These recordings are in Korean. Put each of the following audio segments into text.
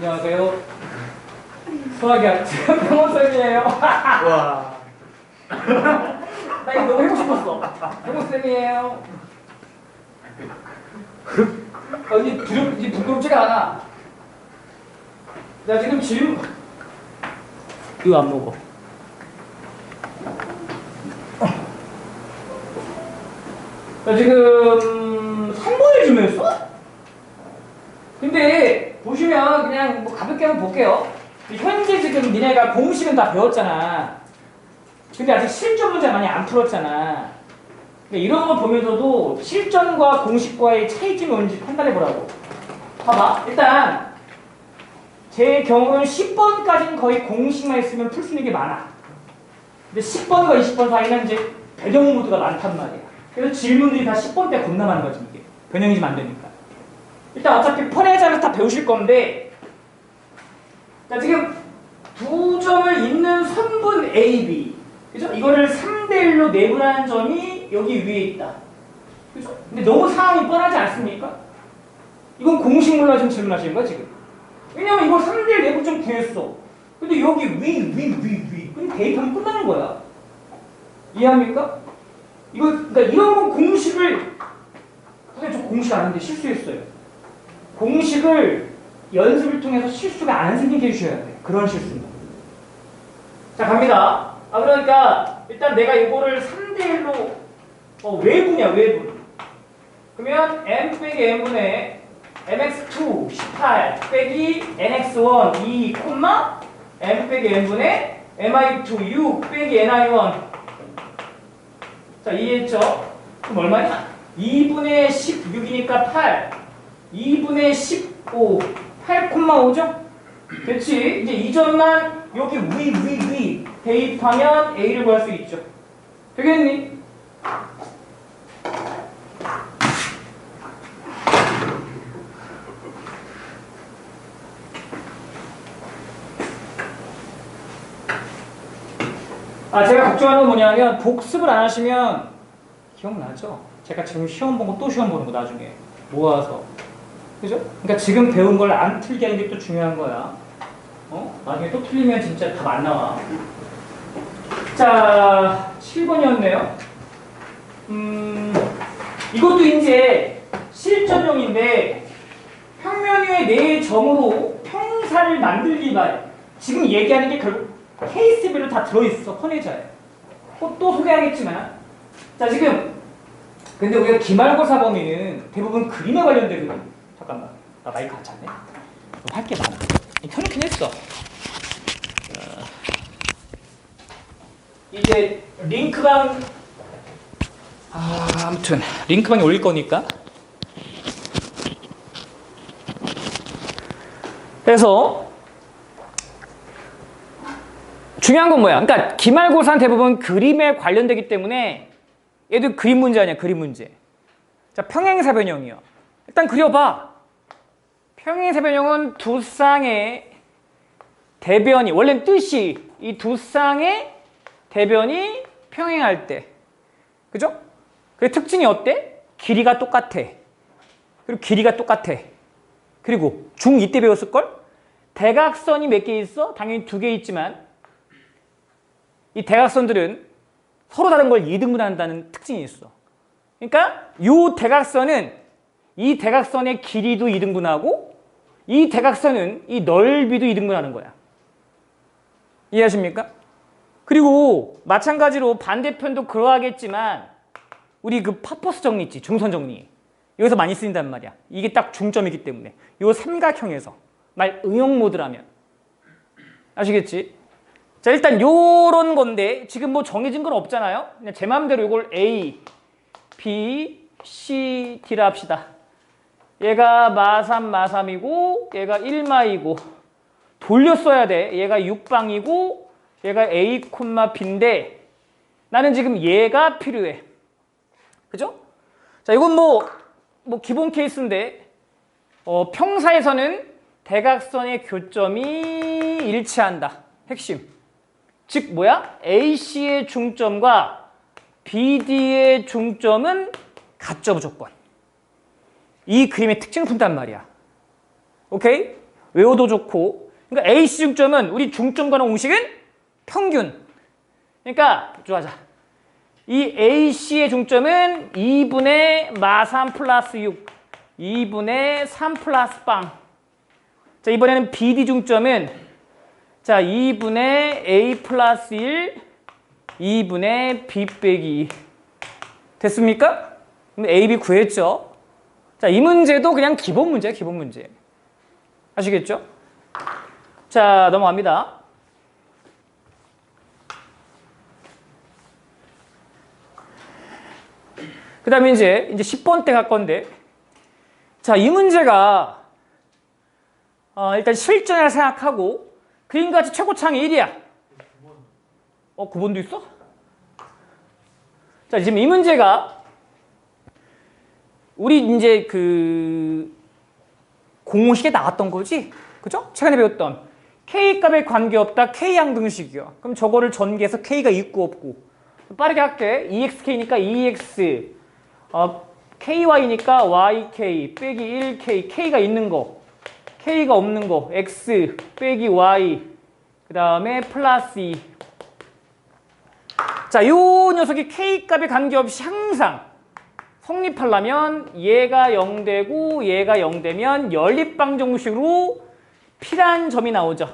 안녕하세요. 수학이 학생 병원쌤이에요. 와. 나 이거 너무 해보고 싶었어. 병원쌤이에요. 어, 이 부끄럽, 이 부끄럽지가 않아. 나 지금 질문. 이거 안 먹어. 나 지금 3번을 주면서? 근데 보시면 그냥 뭐 가볍게 한번 볼게요. 현재 지금 니네가 공식은 다 배웠잖아. 근데 아직 실전 문제 많이 안 풀었잖아. 이런 거 보면서도 실전과 공식과의 차이점이 뭔지 판단해 보라고. 봐봐. 일단 제 경우는 10번까지는 거의 공식만 있으면 풀 수 있는 게 많아. 근데 10번과 20번 사이는 이제 배경 모드가 많단 말이야. 그래서 질문들이 다 10번 때 겁나 많은 거지 이게. 변형이 좀 안 되니까. 일단 어차피 퍼레자를 다 배우실 건데 자 지금 두 점을 잇는 선분 AB 그죠? 이거를 3대1로 내분하는 점이 여기 위에 있다. 그죠? 근데 너무 상황이 뻔하지 않습니까? 이건 공식 몰라 지금 질문하시는 거야 지금. 왜냐면 이걸 3대1 내분 좀 구했어. 근데 여기 위, 위, 위, 위. 그럼 대입하면 끝나는 거야. 이해합니까? 이거, 그러니까 이런 거 공식을, 선생님 저 공식 아는데 실수했어요. 공식을 연습을 통해서 실수가 안 생기게 해주셔야 돼. 그런 실수는. 자, 갑니다. 아, 그러니까, 일단 내가 이거를 3대1로, 어, 외분이야, 외분. 그러면 m 빼기 n분의 mx2 18 빼기 nx1 2 콤마 m 빼기 n분의 mi2 6 빼기 ni1 자 이해했죠? 그럼 얼마냐? 2분의 16이니까 8 2분의 15 8 콤마 5죠? 그렇지 이제 이 점만 여기 위 위 위 대입하면 a를 구할 수 있죠 되겠니? 아 제가 걱정하는 건 뭐냐면 복습을 안 하시면 기억나죠? 제가 지금 시험 보고 또 시험 보는 거 나중에 모아서 그죠? 그러니까 지금 배운 걸 안 틀게 하는 게 또 중요한 거야. 어? 나중에 또 틀리면 진짜 답 안 나와. 자 7번이었네요. 음 이것도 이제 실전용인데 평면 위에 네 점으로 평사를 만들기 말. 지금 얘기하는 게 결국 케이스별로 다 들어있어 퍼내자에. 또, 또 소개하겠지만. 자 지금. 근데 우리가 기말고사 범위는 대부분 그림에 관련되거든 잠깐만 나 마이크 같이 안네 할게 많아 켜놓긴 했어 어, 이제 링크방 아 아무튼 링크방에 올릴 거니까 그래서 중요한 건 뭐야? 그러니까 기말고사는 대부분 그림에 관련되기 때문에 얘도 그림 문제 아니야, 그림 문제. 자, 평행사변형이요. 일단 그려봐. 평행사변형은 두 쌍의 대변이 원래는 뜻이 이 두 쌍의 대변이 평행할 때, 그죠? 그 특징이 어때? 길이가 똑같아. 그리고 길이가 똑같아. 그리고 중2 때 배웠을 걸? 대각선이 몇 개 있어? 당연히 두 개 있지만 이 대각선들은 서로 다른 걸 이등분한다는 특징이 있어. 그러니까 이 대각선은 이 대각선의 길이도 이등분하고 이 대각선은 이 넓이도 이등분하는 거야. 이해하십니까? 그리고 마찬가지로 반대편도 그러하겠지만 우리 그 파퍼스 정리 있지 중선 정리 여기서 많이 쓰인단 말이야. 이게 딱 중점이기 때문에 이 삼각형에서 말 응용 모드라면 아시겠지? 자 일단 요런 건데 지금 뭐 정해진 건 없잖아요. 그냥 제 마음대로 이걸 A, B, C, D라 합시다. 얘가 마삼 마삼이고 얘가 1마이고 돌렸어야 돼. 얘가 6방이고 얘가 A, B인데 나는 지금 얘가 필요해. 그죠? 자 이건 뭐, 뭐 기본 케이스인데 어, 평사에서는 대각선의 교점이 일치한다. 핵심. 즉 뭐야? AC의 중점과 BD의 중점은 같죠 무조건. 이 그림의 특징을 푼단 말이야. 오케이? 외워도 좋고. 그러니까 AC 중점은 우리 중점과는 공식은 평균. 그러니까 좋아하자. 이 AC의 중점은 2분의 마3 플러스 6, 2분의 3 플러스 빵. 자, 이번에는 BD 중점은 자, 2분의 A 플러스 1, 2분의 B 빼기 2. 됐습니까? 그럼 A, B 구했죠? 자, 이 문제도 그냥 기본 문제야, 기본 문제. 아시겠죠? 자, 넘어갑니다. 그 다음에 이제, 이제 10번 때 갈 건데. 자, 이 문제가, 어, 일단 실전을 생각하고, 그림같이 최고창이 1이야. 어, 9번도 있어? 자, 지금 이 문제가, 우리 이제 그, 공식에 나왔던 거지? 그죠? 최근에 배웠던. K 값에 관계없다, K 양등식이야. 그럼 저거를 전개해서 K가 있고 없고. 빠르게 할게. EXK니까 EX. 어, KY니까 YK 빼기 1K, K가 있는 거, K가 없는 거, X 빼기 Y, 그 다음에 플러스 2. 자, 요 녀석이 K 값에 관계없이 항상 성립하려면 얘가 0 되고 얘가 0 되면 연립방정식으로 P라는 점이 나오죠.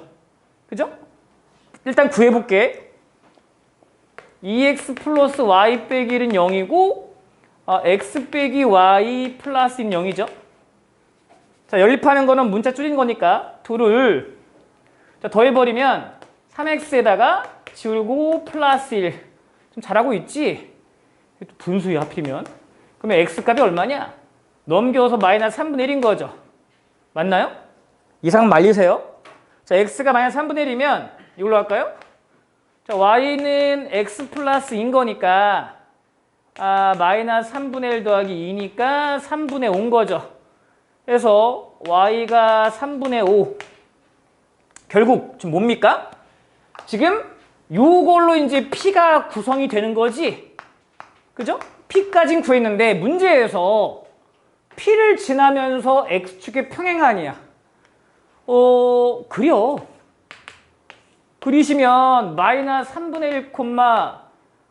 그죠? 일단 구해볼게. 2x 플러스 y 빼기 1은 0이고 아, x 빼기 y 플러스인 0이죠. 자, 연립하는 거는 문자 줄인 거니까 둘을 자, 더해버리면 3x에다가 지우고 플러스 1. 좀 잘하고 있지? 분수야 하필이면. 그러면 x 값이 얼마냐? 넘겨서 마이너스 3분의 1인 거죠. 맞나요? 이상 말리세요. 자, x가 마이너스 3분의 1이면 이걸로 할까요? 자, y는 x 플러스인 거니까 아, 마이너스 3분의 1 더하기 2니까 3분의 5인 거죠. 그래서 y가 3분의 5. 결국 지금 뭡니까? 지금 요걸로 이제 p가 구성이 되는 거지. 그죠? P까진 구했는데 문제에서 p를 지나면서 x축의 평행한이야. 어, 그려. 그리시면 마이너스 3분의 1,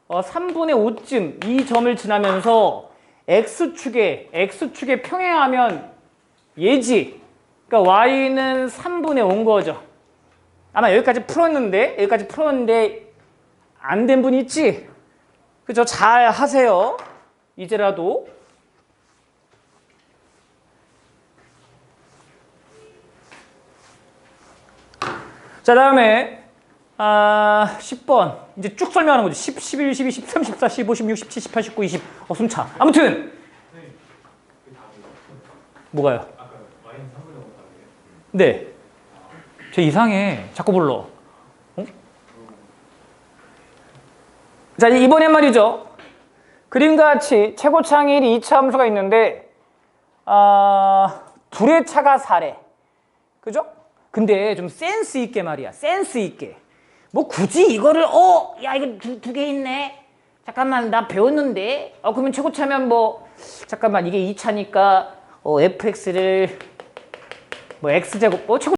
어, 3분의 5쯤 이 점을 지나면서 x축에 x축에 평행하면 얘지. 그러니까 y는 3분의 5인 거죠. 아마 여기까지 풀었는데 여기까지 풀었는데 안 된 분 있지? 그죠? 잘 하세요. 이제라도. 자, 다음에 아, 10번. 이제 쭉 설명하는 거죠. 10, 11, 12, 13, 14, 15, 16, 17, 18, 19, 20. 어, 숨차. 아무튼. 뭐가요? 네. 쟤 이상해. 자꾸 불러. 어? 자, 이번엔 말이죠. 그림과 같이 최고창 1이 2차 함수가 있는데, 아, 둘의 차가 4래. 그죠? 근데 좀 센스 있게 말이야. 센스 있게. 뭐 굳이 이거를 어, 야 이거 두두개 있네. 잠깐만 나 배웠는데. 어 그러면 최고차면 뭐 잠깐만 이게 2차니까 어 fx를 뭐 x제곱 어 최고